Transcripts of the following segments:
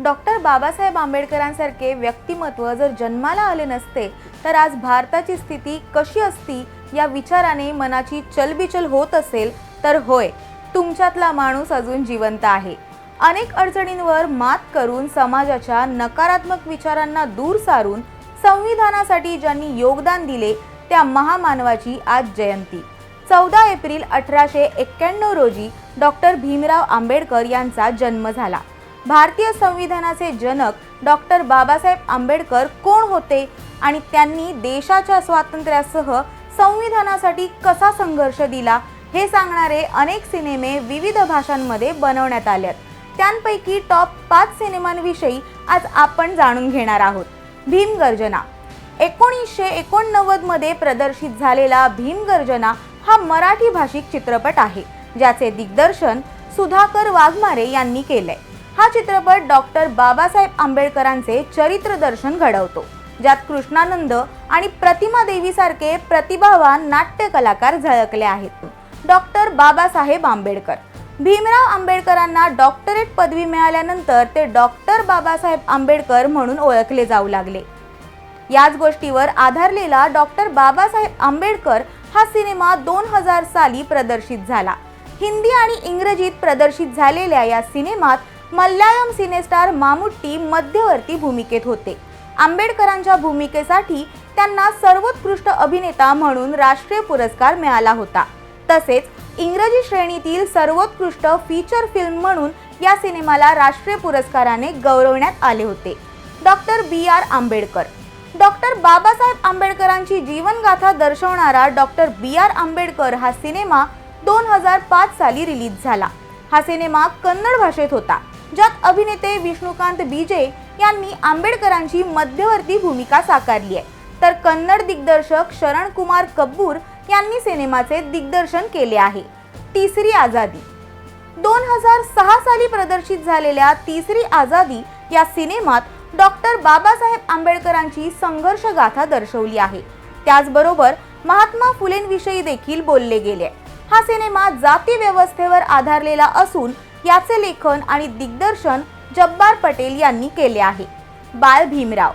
Doctor Babasaheb आंबेडकरांसारखे व्यक्तिमत्व जर जन्माला आले नसते तर आज भारताची स्थिती कशी असती या विचाराने मनाची चलबिचल होत असेल तर होय तुमच्यातला माणूस अजून जिवंत आहे. अनेक अडचणींवर मात करून समाजाच्या नकारात्मक विचारांना दूर सारून संविधानासाठी ज्यांनी योगदान दिले त्या महामानवाची आज जयंती. चौदा एप्रिल अठराशे एक्क्याण्णव रोजी डॉक्टर भीमराव आंबेडकर यांचा जन्म झाला. भारतीय संविधानाचे जनक डॉक्टर बाबासाहेब आंबेडकर कोण होते आणि त्यांनी देशाच्या स्वातंत्र्यासह संविधानासाठी कसा संघर्ष दिला हे सांगणारे अनेक सिनेमे विविध भाषांमध्ये बनवण्यात आल्यात त्यांपैकी टॉप पाच सिनेमांविषयी आज आपण जाणून घेणार आहोत. भीमगर्जना एकोणीसशे एकोणनव्वदमध्ये प्रदर्शित झालेला भीमगर्जना हा मराठी भाषिक चित्रपट आहे ज्याचे दिग्दर्शन सुधाकर वाघमारे यांनी केलंय. हा चित्रपट डॉक्टर बाबासाहेब आंबेडकरांचे चरित्र दर्शन घडवतो ज्यात कृष्णानंद आणि प्रतिमा देवीसारखे प्रतिभावान नाट्य कलाकार झळकले आहेत. डॉक्टर बाबासाहेब आंबेडकर. भीमराव आंबेडकरांना डॉक्टरेट पदवी मिळाल्यानंतर ते डॉक्टर बाबासाहेब आंबेडकर म्हणून ओळखले जाऊ लागले. याच गोष्टीवर आधारलेला डॉक्टर बाबासाहेब आंबेडकर हा सिनेमा दोन हजार साली प्रदर्शित झाला. हिंदी आणि इंग्रजीत प्रदर्शित झालेल्या या सिनेमात मल्याळम सिनेस्टार मामुट्टी मध्यवर्ती भूमिकेत होते. आंबेडकरांच्या भूमिकेसाठी त्यांना सर्वोत्कृष्ट अभिनेता म्हणून राष्ट्रीय पुरस्कार मिळाला होता. तसेच इंग्रजी श्रेणीतील सर्वोत्कृष्ट फीचर फिल्म म्हणून या सिनेमाला राष्ट्रीय पुरस्काराने गौरवण्यात आले होते. Doctor B R Ambedkar. Doctor Babasaheb आंबेडकरांची जीवनगाथा दर्शवणारा डॉक्टर बी आर आंबेडकर हा सिनेमा दोन हजार पाच साली रिलीज झाला. हा सिनेमा कन्नड भाषेत होता. ज्यात अभिनेते विष्णुकांत बीजे यांनी आंबेडकरांची मध्यवर्ती भूमिका साकारली आहे. तर कन्नड दिग्दर्शक शरण कुमार कब्बूर यांनी सिनेमाचे दिग्दर्शन केले आहे. तिसरी आझादी. दोन हजार सहा साली प्रदर्शित झालेल्या तिसरी आझादी या सिनेमात डॉक्टर बाबासाहेब आंबेडकरांची संघर्ष गाथा दर्शवली आहे. त्याचबरोबर महात्मा फुलेंविषयी देखील बोलले गेले हा सिनेमा जाती व्यवस्थेवर आधारलेला असून याचे लेखन आणि दिग्दर्शन जब्बार पटेल यांनी केले आहे. बाळ भीमराव.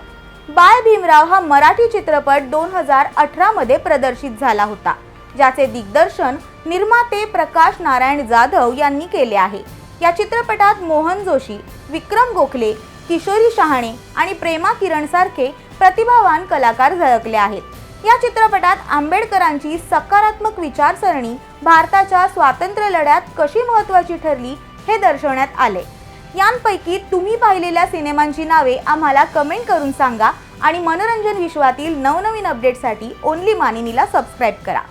बाळ भीमराव हा मराठी चित्रपट दोन हजार अठरामध्ये प्रदर्शित झाला होता ज्याचे दिग्दर्शन निर्माते प्रकाश नारायण जाधव यांनी केले आहे. या चित्रपटात मोहन जोशी विक्रम गोखले किशोरी शहाणे आणि प्रेमा किरण सारखे प्रतिभावान कलाकार झळकले आहेत. या चित्रपटात आंबेडकरांची सकारात्मक विचारसरणी भारताच्या स्वातंत्र्य लढ्यात कशी महत्त्वाची ठरली हे दर्शवण्यात आले. यांपैकी तुम्ही पाहिलेल्या सिनेमांची नावे आम्हाला कमेंट करून सांगा आणि मनोरंजन विश्वातील नवनवीन अपडेटसाठी ओनली मानिनीला सबस्क्राईब करा.